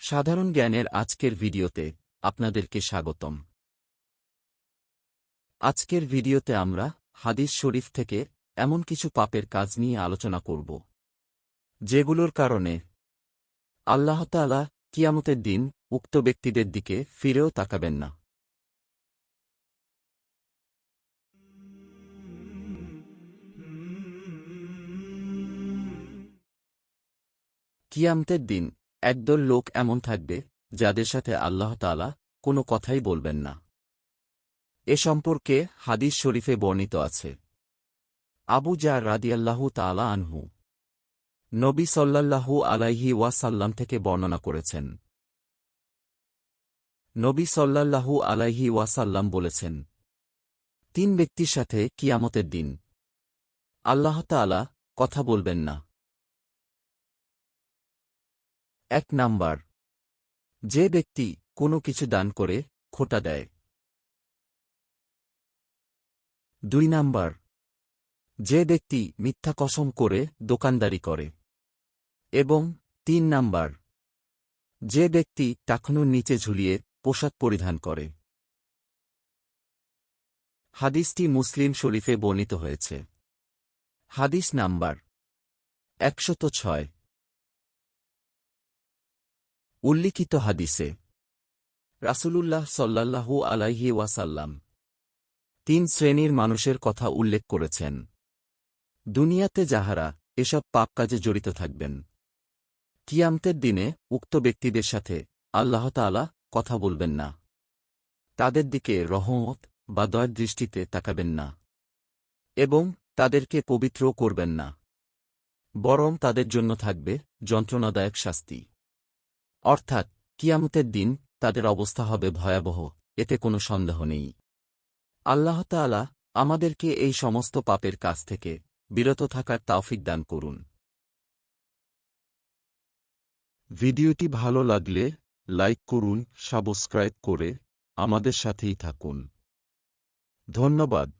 সাধারণ জ্ঞানের আজকের ভিডিওতে আপনাদেরকে স্বাগতম। আজকের ভিডিওতে আমরা হাদিস শরীফ থেকে এমন কিছু পাপের কাজ নিয়ে আলোচনা করব, যেগুলোর কারণে আল্লাহ তাআলা কিয়ামতের দিন উক্ত ব্যক্তিদের দিকে ফিরেও তাকাবেন না। কিয়ামতের দিন একদল লোক এমন থাকবে, যাদের সাথে আল্লাহ তাআলা কোনো কথাই বলবেন না। এ সম্পর্কে হাদিস শরীফে বর্ণিত আছে। আবু জার রাদিয়াল্লাহু তাআলা আনহু নবী সাল্লাল্লাহু আলাইহি ওয়াসাল্লাম থেকে বর্ণনা করেছেন। নবী সাল্লাল্লাহু আলাইহি ওয়াসাল্লাম বলেছেন, তিন ব্যক্তির সাথে কিয়ামতের দিন আল্লাহ তাআলা কথা বলবেন না। এক নাম্বার। যে ব্যক্তি কোনো কিছু দান করে, খোটা দেয়। দুই নাম্বার। যে ব্যক্তি মিথ্যা কসম করে, দোকানদারি করে। এবং তিন নাম্বার। যে ব্যক্তি টাকনুর নিচে ঝুলিয়ে, পোশাক পরিধান করে। হাদিসটি মুসলিম শরীফে বর্ণিত হয়েছে। হাদিস নাম্বার। একশত ছয়। উল্লিখিত হাদিসে। রাসূলুল্লাহ সাল্লাল্লাহু আলাইহি ওয়াসাল্লাম তিন শ্রেণির মানুষের কথা উল্লেখ করেছেন। দুনিয়াতে যাহারা এসব পাপ কাজে জড়িত থাকবেন। কিয়ামতের দিনে উক্ত ব্যক্তিদের সাথে আল্লাহ তাআলা কথা বলবেন না। তাদের দিকে রহমত বা দয়ের দৃষ্টিতে তাকাবেন না। এবং তাদেরকে পবিত্রও করবেন না। বরং তাদের জন্য থাকবে যন্ত্রণাদায়ক শাস্তি। অর্থাৎ, কিয়ামতের দিন তাদের অবস্থা হবে ভয়াবহ, এতে কোনো সন্দেহ নেই। আল্লাহ তাআলা আমাদেরকে এই সমস্ত পাপের কাছ থেকে বিরত থাকার তাওফিক দান করুন। ভিডিওটি ভালো লাগলে লাইক করুন, সাবস্ক্রাইব করে আমাদের সাথেই থাকুন। ধন্যবাদ।